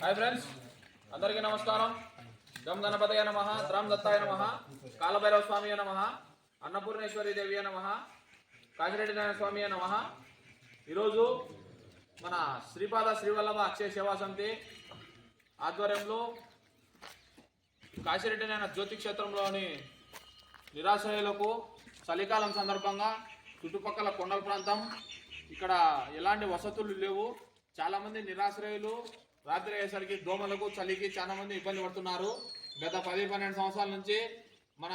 Hi friends అందరికీ నమస్కారం. గం గణపతయ నమ ద్రామ్ దత్తాయ నమ కాలభైరవ స్వామి నమ అన్నపూర్ణేశ్వరి దేవి నమ కాశిరెడ్డి నారాయణ స్వామి నమ. ఈరోజు మన శ్రీపాద శ్రీవల్లభ అక్షయ సేవా సమితి ఆధ్వర్యంలో కాశిరెడ్డి నారాయణ జ్యోతి క్షేత్రంలోని నిరాశ్రయులకు చలికాలం సందర్భంగా చుట్టుపక్కల కొండల ప్రాంతం. ఇక్కడ ఎలాంటి వసతులు లేవు. చాలామంది నిరాశ్రయులు రాత్రి అయ్యేసరికి దోమలకు చలికి చాలా మంది ఇబ్బంది పడుతున్నారు. గత పది పన్నెండు సంవత్సరాల నుంచి మన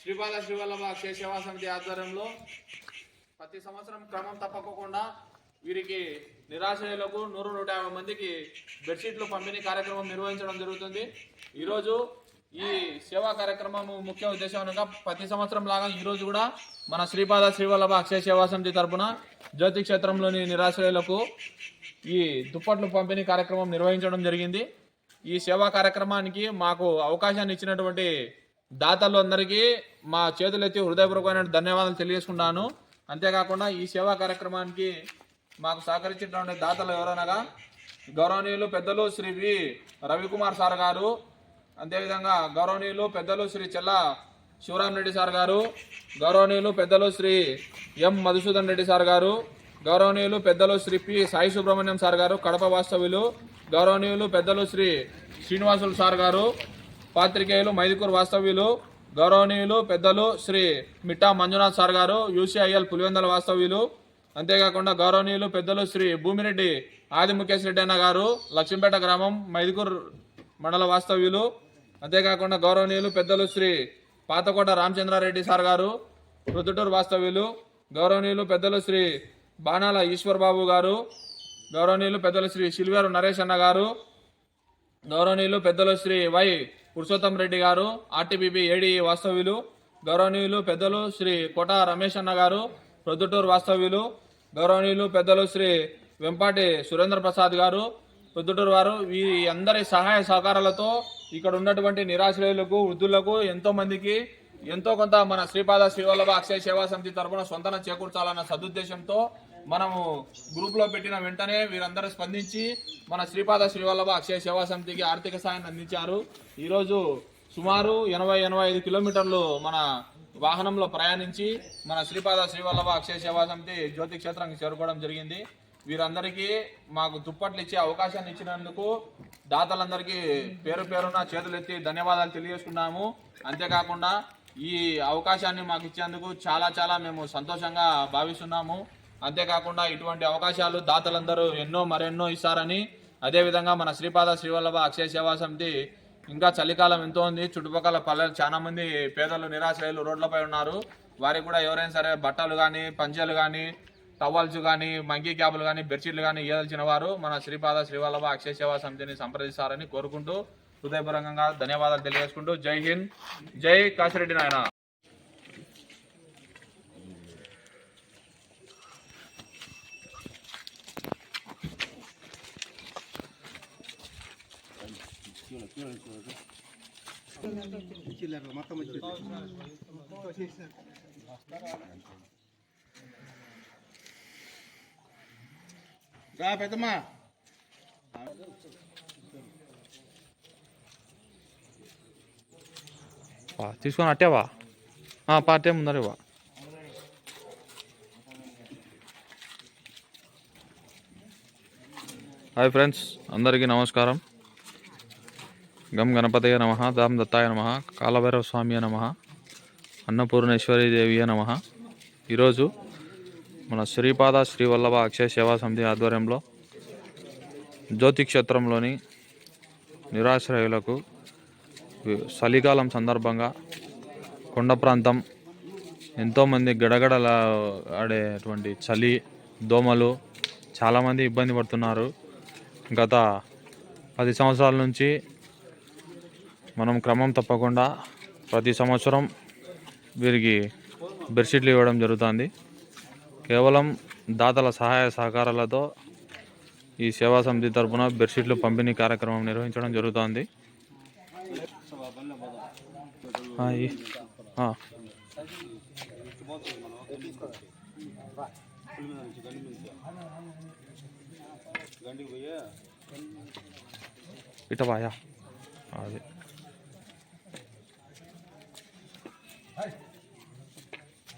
శ్రీపాద శ్రీవల్లభ క్షేత్ర సమితి ఆధ్వర్యంలో ప్రతి సంవత్సరం క్రమం తప్పకుండా వీరికి నిరాశ్రయులకు నూరు నూట యాభై మందికి బెడ్షీట్లు పంపిణీ కార్యక్రమం నిర్వహించడం జరుగుతుంది. ఈరోజు ఈ సేవా కార్యక్రమం ముఖ్య ఉద్దేశం అనగా ప్రతి సంవత్సరం లాగా ఈరోజు కూడా మన శ్రీపాద శ్రీవల్లభ అక్షయ సేవా సమితి తరపున జ్యోతి క్షేత్రంలోని నిరాశ్రయులకు ఈ దుప్పట్లు పంపిణీ కార్యక్రమం నిర్వహించడం జరిగింది. ఈ సేవా కార్యక్రమానికి మాకు అవకాశాన్ని ఇచ్చినటువంటి దాతలు అందరికీ మా చేతులెత్తి హృదయపూర్వకమైన ధన్యవాదాలు తెలియజేసుకున్నాను అంతేకాకుండా ఈ సేవా కార్యక్రమానికి మాకు సహకరించినటువంటి దాతలు ఎవరనగా గౌరవనీయులు పెద్దలు శ్రీ వి రవికుమార్ సార్ గారు అంతేవిధంగా గౌరవనీయులు పెద్దలు శ్రీ చెల్ల శివరాం రెడ్డి సార్ గారు గౌరవనీయులు పెద్దలు శ్రీ ఎం మధుసూదన్ రెడ్డి సార్ గారు గౌరవనీయులు పెద్దలు శ్రీ పి సాయి సుబ్రహ్మణ్యం సార్ గారు కడప వాస్తవ్యులు గౌరవనీయులు పెద్దలు శ్రీ శ్రీనివాసులు సార్ గారు పాత్రికేయులు మైదుకూరు వాస్తవ్యులు గౌరవనీయులు పెద్దలు శ్రీ మిఠా మంజునాథ్ సార్ గారు యూసీఐఎల్ పులివెందల వాస్తవ్యులు అంతేకాకుండా గౌరవనీయులు పెద్దలు శ్రీ భూమిరెడ్డి ఆది ముఖేష్ రెడ్డి అన్న గారు లక్ష్మీపేట గ్రామం మైదుకూరు మండల వాస్తవ్యులు అంతేకాకుండా గౌరవనీయులు పెద్దలు శ్రీ పాతకోట రామచంద్రారెడ్డి సార్ గారు ప్రొద్దుటూరు వాస్తవ్యులు గౌరవనీయులు పెద్దలు శ్రీ బాణాల ఈశ్వర్ బాబు గారు గౌరవనీయులు పెద్దలు శ్రీ సిల్వేరు నరేష్ అన్న గారు గౌరవనీయులు పెద్దలు శ్రీ వై పురుషోత్తం రెడ్డి గారు ఆర్టీపీపీ ఏడి వాస్తవ్యులు గౌరవనీయులు పెద్దలు శ్రీ కోట రమేష్ అన్న గారు ప్రొద్దుటూరు వాస్తవ్యులు గౌరవనీయులు పెద్దలు శ్రీ వెంపాటి సురేంద్ర ప్రసాద్ గారు ప్రొద్దుటూరు వారు ఈ అందరి సహాయ సహకారాలతో ఇక్కడ ఉన్నటువంటి నిరాశ్రయులకు వృద్ధులకు ఎంతో మందికి ఎంతో కొంత మన శ్రీపాద శ్రీవల్లభ అక్షయ సేవా సమితి తరపున సొంతన చేకూర్చాలన్న సదుద్దేశంతో మనము గ్రూప్లో పెట్టిన వెంటనే వీరందరూ స్పందించి మన శ్రీపాద శ్రీవల్లభ అక్షయ సేవా సమితికి ఆర్థిక సాయాన్ని అందించారు. ఈరోజు సుమారు ఎనభై ఎనభై ఐదు కిలోమీటర్లు మన వాహనంలో ప్రయాణించి మన శ్రీపాద శ్రీవల్లభ అక్షయ సేవా సమితి జ్యోతి క్షేత్రానికి చేరుకోవడం జరిగింది. వీరందరికీ మాకు దుప్పట్లు ఇచ్చే అవకాశాన్ని ఇచ్చినందుకు దాతలందరికీ పేరు పేరున చేతులెత్తి ధన్యవాదాలు తెలియజేసుకున్నాము. అంతేకాకుండా ఈ అవకాశాన్ని మాకు ఇచ్చేందుకు చాలా చాలా మేము సంతోషంగా భావిస్తున్నాము. అంతేకాకుండా ఇటువంటి అవకాశాలు దాతలందరూ ఎన్నో మరెన్నో ఇస్తారని అదేవిధంగా మన శ్రీపాద శ్రీవల్లభ అక్షయ సేవా సమితి ఇంకా చలికాలం ఎంతో ఉంది. చుట్టుపక్కల పల్లెలు చాలా మంది పేదలు నిరాశ్రయులు రోడ్లపై ఉన్నారు. వారికి కూడా ఎవరైనా సరే బట్టలు కానీ పంచెలు కానీ టవల్స్ కానీ మంకీ క్యాబులు కానీ బెడ్షీట్లు కానీ ఇయ్యదలిచిన వారు మన శ్రీపాద శ్రీవల్లభ అక్షయ సేవా సమితిని సంప్రదిస్తారని కోరుకుంటూ హృదయపూర్వకంగా ధన్యవాదాలు తెలియజేసుకుంటూ జై హింద్ జై కాశిరెడ్డి నాయన. రా పెద్దమ్మా. వా, తీసుకొని అట్టేవా? పార్టీ ముందర ఇవ్వ. హాయ్ ఫ్రెండ్స్ అందరికీ నమస్కారం. గం గణపతయ నమ దాం దత్తాయ నమ కాలభైరవ స్వామి నమ అన్నపూర్ణేశ్వరి దేవి నమ. ఈరోజు మన శ్రీపాద శ్రీవల్లభ అక్షయ సేవా సమితి ఆధ్వర్యంలో జ్యోతి క్షేత్రంలోని నిరాశ్రయులకు చలికాలం సందర్భంగా కొండ ప్రాంతం ఎంతోమంది గడగడల ఆడేటువంటి చలి దోమలు చాలామంది ఇబ్బంది పడుతున్నారు. గత పది సంవత్సరాల నుంచి మనం క్రమం తప్పకుండా ప్రతి సంవత్సరం వీరికి బెడ్షీట్లు ఇవ్వడం జరుగుతుంది. కేవలం దాతల సహాయ సహకారాలతో ఈ సేవా సమితి తరపున బెడ్షీట్లు పంపిణీ కార్యక్రమం నిర్వహించడం జరుగుతోంది. ఇటవాయా అది.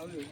పోయి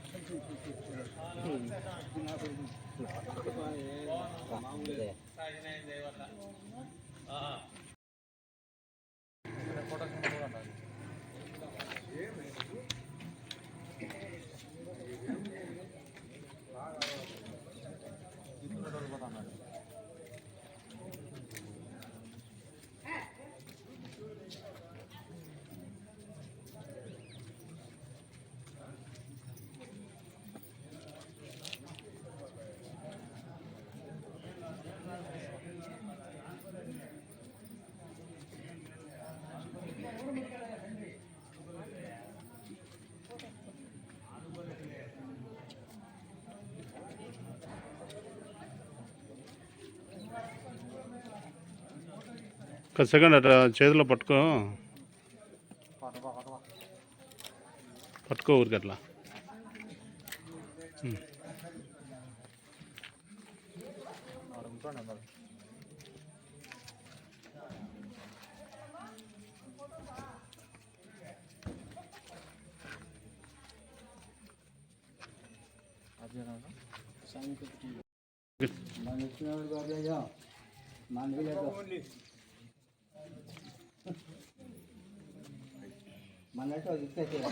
ఒక సెకండ్ అట్లా చేతిలో పట్టుకో. పట్టుకో ఊరికి అట్లా. సాయంత్రం పోతాం అక్కడ ఒక సెకండ్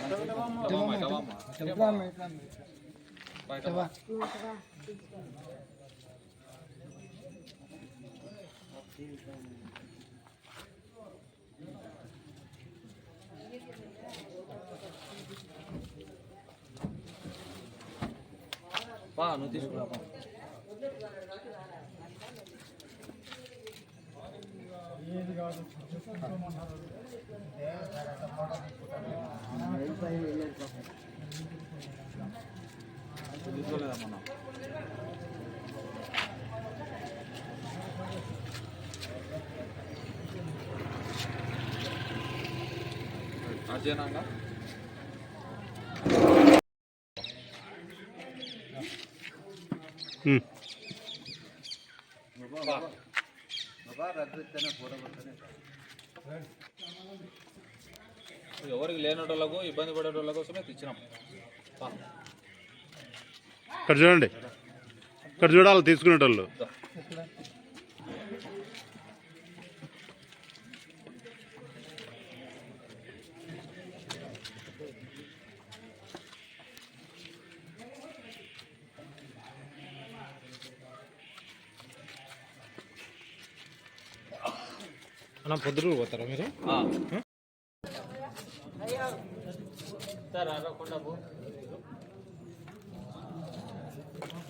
అట్లా చేతిలో పట్టుకో పట్టుకో ఊరికి అట్లా ఉమ్. అజయనంగా ఉమ్. ఎవరికి లేనటోళ్ళకు ఇబ్బంది పడేటోళ్ళ కోసమే తెచ్చినాం. ఇక్కడ చూడండి ఇక్కడ చూడాలి తీసుకునేటోళ్ళు అన్న పొద్దురు పోతారా మీరు.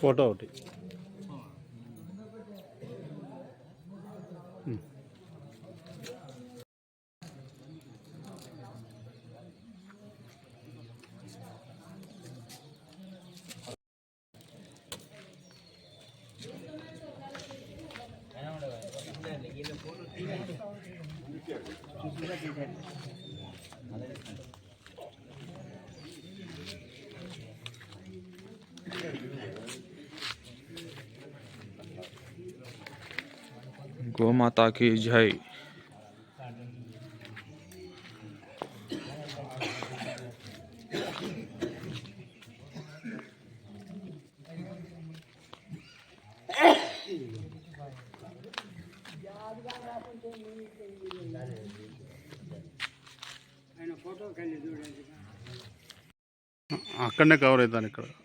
ఫోటో ఒకటి. గోమాతా की జై అక్కడనే కవర్ అవుతాను ఇక్కడ ఆహా, నన్ను చూడు.